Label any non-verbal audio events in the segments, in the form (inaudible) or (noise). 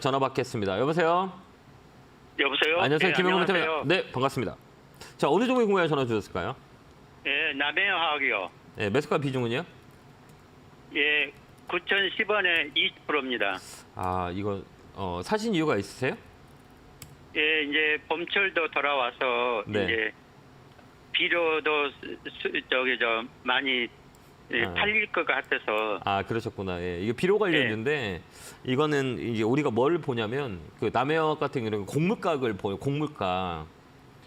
전화 받겠습니다. 여보세요. 여보세요? 안녕하세요. 네, 안녕하세요. 대표. 네, 반갑습니다. 자, 어느 종목 궁금해 전화 주셨을까요? 예, 남해화학이요. 네, 매수가 비중은요? 예, 9,010원에 20%입니다. 아, 이거 어, 사신 이유가 있으세요? 예, 이제 봄철도 돌아와서 네. 이제 비료도 수- 수- 저기 저 많이 예, 아. 팔릴 것 같아서 아, 그러셨구나. 예. 이게 비료 관련주인데 이거는 이제 우리가 뭘 보냐면 그 남해화학 같은 경우는 곡물가격을 보요. 곡물가.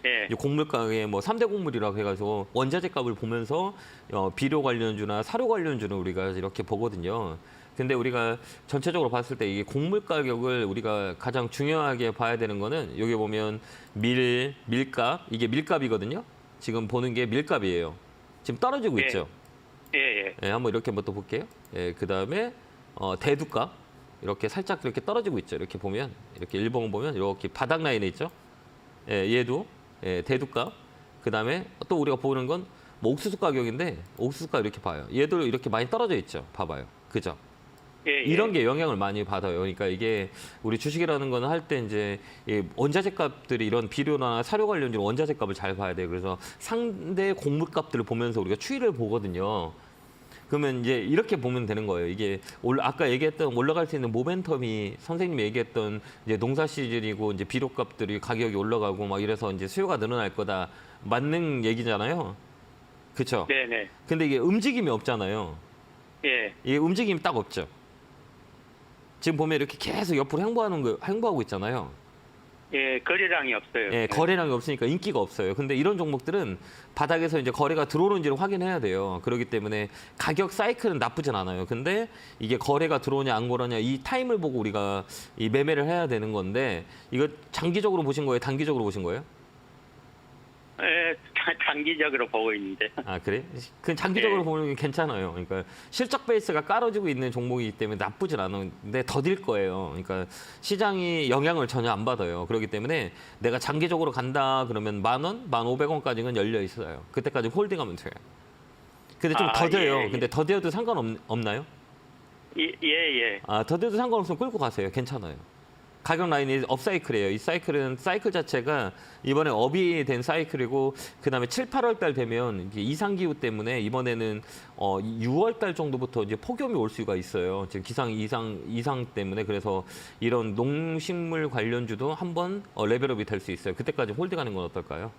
예, 이 곡물가에 뭐 3대 곡물이라고 해가지고 원자재 값을 보면서 어, 비료 관련주나 사료 관련주는 우리가 이렇게 보거든요. 근데 우리가 전체적으로 봤을 때 이게 곡물 가격을 우리가 가장 중요하게 봐야 되는 거는 여기 보면 밀, 밀값, 이게 밀값이거든요. 지금 보는 게 밀값이에요. 지금 떨어지고 예. 있죠. 예, 예. 예, 한번 이렇게 한번 또 볼게요. 예, 그 다음에 어, 대두값 이렇게 살짝 이렇게 떨어지고 있죠. 이렇게 보면 이렇게 일봉 보면 이렇게 바닥 라인에 있죠. 예, 얘도 예, 대두값. 그 다음에 또 우리가 보는 건 뭐 옥수수 가격인데 옥수수 가 이렇게 봐요. 얘도 이렇게 많이 떨어져 있죠. 봐봐요. 그죠? 예, 예. 이런 게 영향을 많이 받아요. 그러니까 이게 우리 주식이라는 거는 할 때 이제 이 원자재 값들이 이런 비료나 사료 관련주로 원자재 값을 잘 봐야 돼요. 그래서 상대 곡물 값들을 보면서 우리가 추이를 보거든요. 그러면 이제 이렇게 보면 되는 거예요. 이게 올 아까 얘기했던 올라갈 수 있는 모멘텀이 선생님이 얘기했던 이제 농사 시즌이고 이제 비료값들이 가격이 올라가고 막 이래서 이제 수요가 늘어날 거다 맞는 얘기잖아요. 그렇죠? 네, 네. 근데 이게 움직임이 없잖아요. 예, 이게 움직임이 딱 없죠. 지금 보면 이렇게 계속 옆으로 행보하는 거 행보하고 있잖아요. 예, 거래량이 없어요. 예, 거래량이 없으니까 인기가 없어요. 근데 이런 종목들은 바닥에서 이제 거래가 들어오는지를 확인해야 돼요. 그렇기 때문에 가격 사이클은 나쁘진 않아요. 근데 이게 거래가 들어오냐 안 그러냐 이 타임을 보고 우리가 이 매매를 해야 되는 건데 이거 장기적으로 보신 거예요? 단기적으로 보신 거예요? 예, (laughs) 자- 장기적으로 보고 있는데. 아 그래? 그 장기적으로 네. 보면 괜찮아요. 그러니까 실적 베이스가 깔아지고 있는 종목이기 때문에 나쁘진 않은데 더딜 거예요. 그러니까 시장이 영향을 전혀 안 받아요. 그렇기 때문에 내가 장기적으로 간다 그러면 만 원, 만 오백 원까지는 열려 있어요. 그때까지 홀딩하면 돼요. 근데 좀 아, 더뎌요. 예, 예. 근데 더뎌도 상관없 나요? 예, 예, 예. 아 더뎌도 상관없으면 끌고 가세요. 괜찮아요. 가격 라인이 업사이클이에요. 이 사이클은 사이클 자체가 이번에 업이 된 사이클이고 그다음에 7, 8월 달 되면 이상 기후 때문에 이번에는 어 6월 달 정도부터 이제 폭염이 올 수가 있어요. 지금 기상 이상 이상 때문에 그래서 이런 농식물 관련주도 한번 어, 레벨업이 될 수 있어요. 그때까지 홀딩하는 건 어떨까요?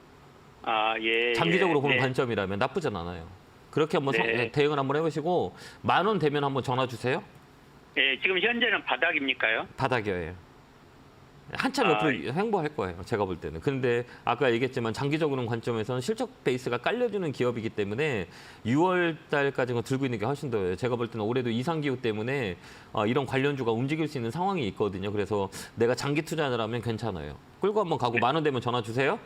아, 예. 장기적으로 예, 보는 네. 관점이라면 나쁘진 않아요. 그렇게 한번 성- 네. 대응을 한번 해보시고 만 원 되면 한번 전화 주세요. 예, 지금 현재는 바닥입니까요? 바닥이에요. 한참 아, 옆으로 횡보할 거예요. 제가 볼 때는. 근데 아까 얘기했지만 장기적으로는 관점에서는 실적 베이스가 깔려주는 기업이기 때문에 6월 달까지는 들고 있는 게 훨씬 더요. 제가 볼 때는 올해도 이상 기후 때문에 어, 이런 관련주가 움직일 수 있는 상황이 있거든요. 그래서 내가 장기 투자를 하면 괜찮아요. 끌고 한번 가고 만원 되면 전화 주세요.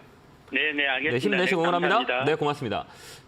네, 네, 네, 알겠습니다. 힘내시고 네, 응원합니다. 감사합니다. 네, 고맙습니다.